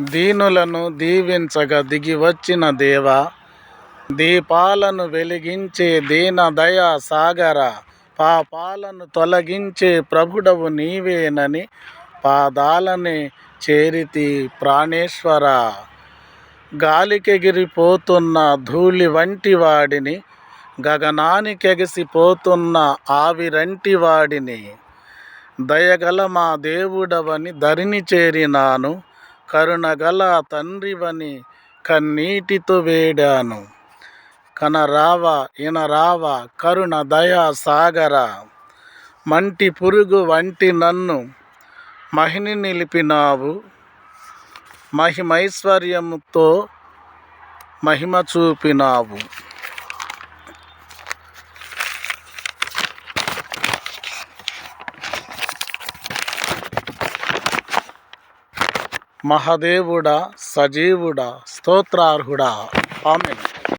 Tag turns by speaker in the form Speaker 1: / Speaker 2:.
Speaker 1: దీనులను దీవించగా దిగివచ్చిన దేవ దీపాలను వెలిగించే దీన దయా సాగర పాపాలను తొలగించే ప్రభుడవు నీవేనని పాదాలని చేరితి ప్రాణేశ్వర. గాలికెగిరిపోతున్న ధూళి వంటి వాడిని గగనానికెగసిపోతున్న ఆవిరంటి వాడిని. దయగల మా దేవుడవని ధరిని చేరినాను. కరుణగల తండ్రివని కన్నీటితో వేడాను. కనరావ ఇనరావ కరుణ దయా సాగర మంటి పురుగు వంటి నన్ను మహిని నిలిపినావు. మహిమైశ్వర్యముతో మహిమ చూపినావు. మహదేవుడా సజీవుడా స్తోత్రార్హుడా. ఆమె